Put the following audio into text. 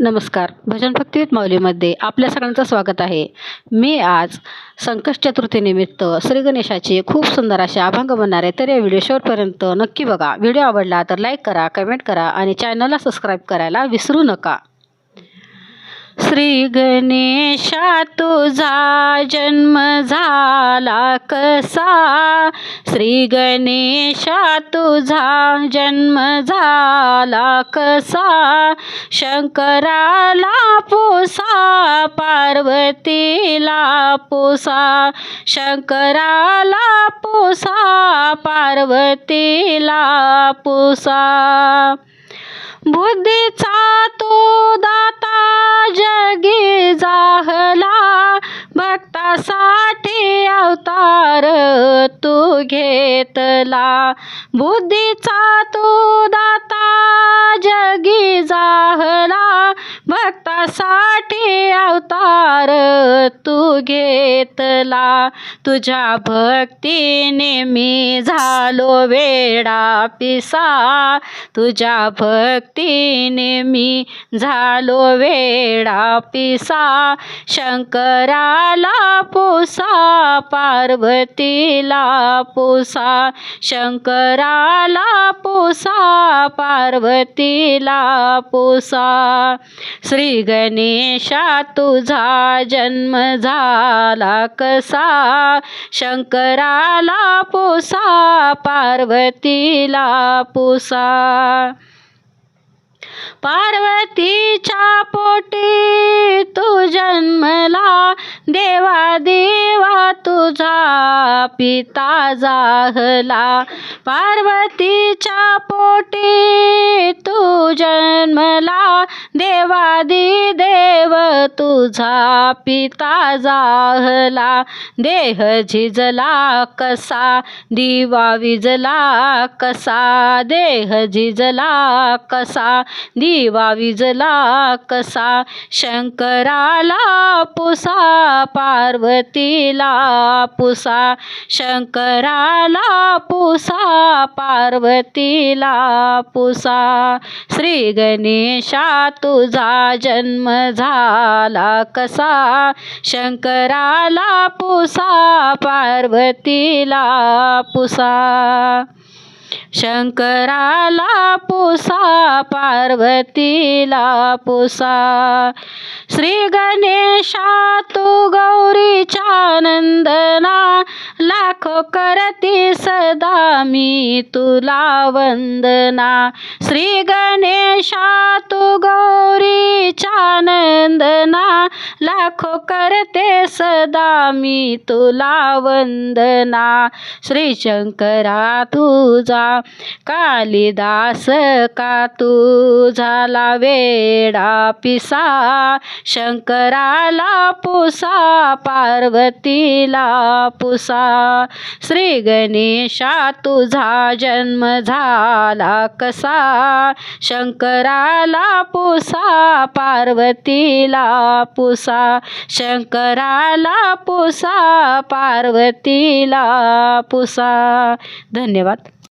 नमस्कार. भजन भक्तीत माऊलीमध्ये आपल्या सगळ्यांचं स्वागत आहे. मी आज संकष्ट चतुर्थीनिमित्त श्री गणेशाचे खूप सुंदर असे अभंग बनणार आहे. तर या व्हिडिओ शेवटपर्यंत नक्की बघा. व्हिडिओ आवडला तर लाईक करा कमेंट करा आणि चॅनलला सबस्क्राईब करायला विसरू नका. श्री गणेशा तुझा जन्म झाला कसा? श्री गणेशा तुझा जन्म झाला कसा? शंकराला पोसा पार्वतीला पोसा शंकराला पोसा पार्वतीला पोसा. बुद्धीचा तो दात जगी जाहला भक्तासाठी अवतार तू घेतला. बुद्धीचा तो दाता जगी जाहला भक्तासाठी अवतार तू घेतला. तुझ्या भक्तीने मी झालो वेडा पिसा. तुझ्या भक्तीने मी झालो वेडा पिसा. शंकराला पोसा पार्वतीला पोसा. शंकराला पोसा पार्वतीला पोसा. श्री गणेशा तुझा जन्म झाला कसा? शंकराला पोसा पार्वतीला पोसा. पार्वतीच्या पोटी तू जन्मला देवा देवा पिता जाहला पार्वतीच्या पोटी तू जन्मला देवादी तुझा पिता जाहला देह झिजला कसा दिवा विजला कसा देह झिजला कसा दिवा विजला कसा शंकराला पुसा पार्वतीला पुसा शंकराला पुसा पार्वतीला पुसा. श्री गणेशा तुझा जन्म झाला कसा? शंकराला पुसा पार्वतीला पुसा. शंकराला पुसा पार्वतीला पुसा. श्री गणेशा तू गौरीच्या नंदना ला करते सदा मी तुला वंदना. श्री गणेशा तू गौरीच्या चानंदना लाखो करते सदा. मी तुला वंदना. श्री शंकरा तुझा कालिदास का तू झाला वेडा पिसा शंकराला पुसा पार्वतीला पुसा. श्री गणेशा तुझा जन्म झाला कसा. शंकराला पुसा पार्वतीला पुसा शंकराला पुसा पार्वतीला पुसा. धन्यवाद.